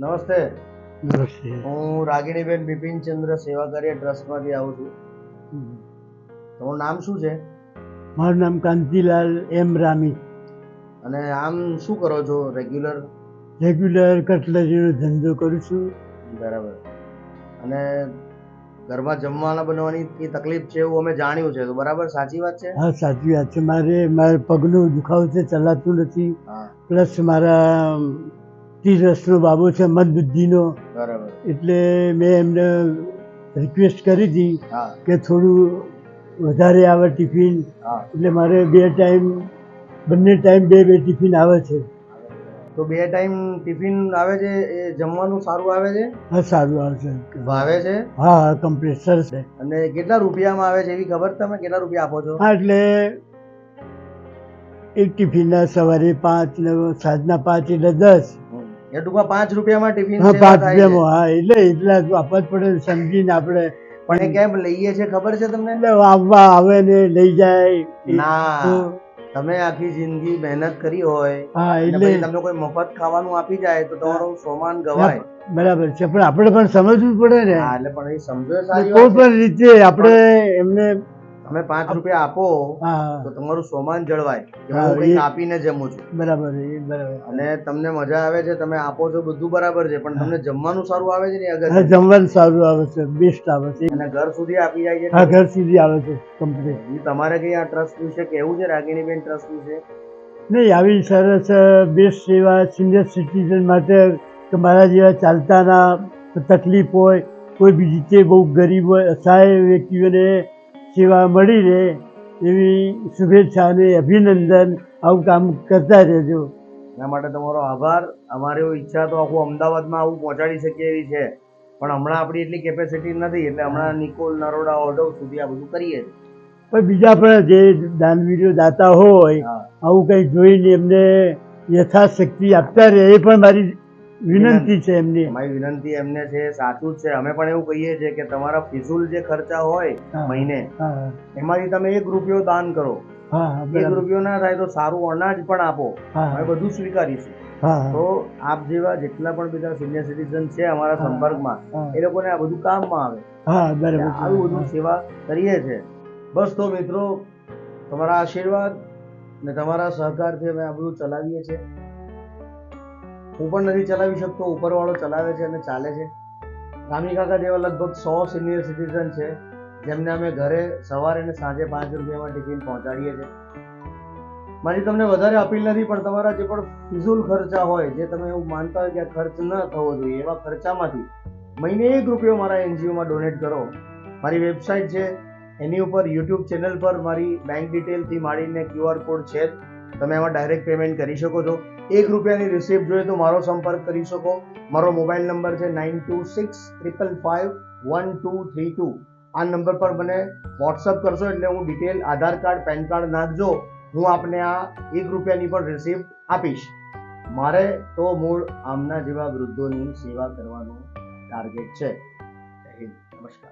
નમસ્તે. નમસ્તે. હું રાગીણીબેન બિપિનચંદ્ર સેવા કાર્ય ટ્રસ્ટમાંથી આવું છું. તમારું નામ શું છે? મારું નામ કાંતિલાલ એમ રામી. અને આમ શું કરો છો રેગ્યુલર રેગ્યુલર કટલરીનો ધંધો કરું છું. બરાબર. અને ઘરમાં જમવાના બનવાની કે તકલીફ છે એવું અમે જાણ્યું છે તો બરાબર સાચી વાત છે? હા સાચી વાત છે. મારે મારા પગનો દુખાવો છે ચલાતું નથી. પ્લસ મારા ત્રીસ વર્ષનો બાબો છે મંદબુદ્ધિનો. બરાબર. એટલે મેં એમને રિક્વેસ્ટ કરી હતી કે થોડું વધારે આવે ટિફિન. એટલે મારે બે ટાઈમ બંને ટાઈમ બે બે ટિફિન આવે છે. તો બે ટાઈમ ટિફિન આવે છે એ જમવાનું સારું આવે છે? હા સારું આવે છે. ભાવે છે? હા હા કમ્પ્લીટ સરસ. છે અને કેટલા રૂપિયામાં આવે છે એવી ખબર તમે કેટલા રૂપિયા આપો છો? હા એટલે એક ટિફિનના સવારે પાંચ ને સાંજના પાંચ એટલે દસ. એ ટૂંકમાં પાંચ રૂપિયામાં ટિફિન હા પાંચ રૂપિયામાં હા એટલે એટલા આપવા જ પડે સમજીને આપણે પણ એ કેમ લઈએ છે ખબર છે તમને? એટલે આવવા આવે ને લઈ જાય. ના તમે આખી જિંદગી મહેનત કરી હોય હા એટલે તમને કોઈ મફત ખાવાનું આપી જાય તો તમારું સોમાન ગવાય. બરાબર છે પણ આપણે પણ સમજવું પડે ને. એટલે પણ એ સમજો કોઈ. પણ રીતે આપણે એમને તમે પાંચ રૂપિયા આપો તો તમારું સોમાન જળવાય. હું કંઈક આપીને જમું છું. બરાબર બરાબર. અને તમને મજા આવે છે તમે આપો છો બધું બરાબર છે પણ તમને જમવાનું સારું આવે છે ને અગર? જમવાનું સારું આવે છે બેસ્ટ આવે છે. અને ઘર સુધી આપી જાય છે? હા ઘર સુધી આવે છે કમ્પ્લીટ તમારે કઈ આ ટ્રસ્ટ વિશે કેવું છે રાગીણીબેન ટ્રસ્ટ વિશે? નહીં આવી સરસ બેસ્ટ સેવા સિનિયર સિટીઝન માટે કે મારા જેવા ચાલતાના તકલીફ હોય કોઈ બીજી રીતે બહુ ગરીબ હોય અસહાય વ્યક્તિઓને સેવા મળી રહે એવી શુભેચ્છા અને અભિનંદન આવું કામ કરતા રહેજો. એના માટે તમારો આભાર. અમારી ઈચ્છા તો આખું અમદાવાદમાં આવું પહોંચાડી શકીએ એવી છે. પણ હમણાં આપણી એટલી કેપેસિટી નથી એટલે હમણાં નિકોલ નરોડા ઓઢવ સુધી આ બધું કરીએ. છીએ પણ બીજા પણ જે દાનવીરો દાતા હોય આવું કંઈ જોઈને એમને યથાશક્તિ આપતા રહે એ પણ મારી વિનંતી છે એમની. અમારી વિનંતી એમને છે સાચું જ છે. અમે પણ એવું કહીએ છીએ કે તમારા ફિઝુલ જે ખર્ચા હોય મહિને એમાંથી તમે એક રૂપિયો દાન કરો. એક રૂપિયો ના થાય તો સારું અનાજ પણ આપો. અમે બધું સ્વીકારીશું. તો આપ જેવા જેટલા પણ બધા સિનિયર સિટીઝન છે અમારા સંપર્કમાં એ લોકોને આ બધું કામમાં આવે. આવી બધું સેવા કરીએ છીએ બસ તો મિત્રો તમારા આશીર્વાદ ને તમારા સહકારથી અમે આ બધું ચલાવીએ છીએ. હું પણ નથી ચલાવી શકતો, ઉપરવાળો ચલાવે છે અને ચાલે છે. રામી કાકા જેવા લગભગ સો સિનિયર સિટીઝન છે, જેમને અમે ઘરે સવારે અને સાંજે પાંચ રૂપિયામાં ટિફિન પહોંચાડીએ છીએ. મારી તમને વધારે અપીલ નથી, પણ તમારા જે પણ ફિઝુલ ખર્ચા હોય, જે તમે એવું માનતા હોય કે આ ખર્ચ ન થવો જોઈએ, એવા ખર્ચામાંથી મહિને એક રૂપિયો મારા એનજીઓમાં ડોનેટ કરો. મારી વેબસાઇટ છે, એની ઉપર યુટ્યુબ ચેનલ પર મારી બેંક ડિટેલથી માંડીને ક્યુઆર કોડ છે. તમે એમાં ડાયરેક્ટ પેમેન્ટ કરી શકો છો. એક રૂપિયાની રિસિપ્ટ જોઈએ તો મારો સંપર્ક કરી શકો. મારો મોબાઈલ નંબર છે nine two six triple five one two three two આ નંબર પર મને વોટ્સઅપ કરશો એટલે હું detail Aadhaar card PAN card નાખજો. હું આપને આ એક રૂપિયાની પણ રિસિપ્ટ આપીશ. મારે તો મૂળ આમના જેવા વૃદ્ધોની સેવા કરવાનો ટાર્ગેટ છે. નમસ્કાર.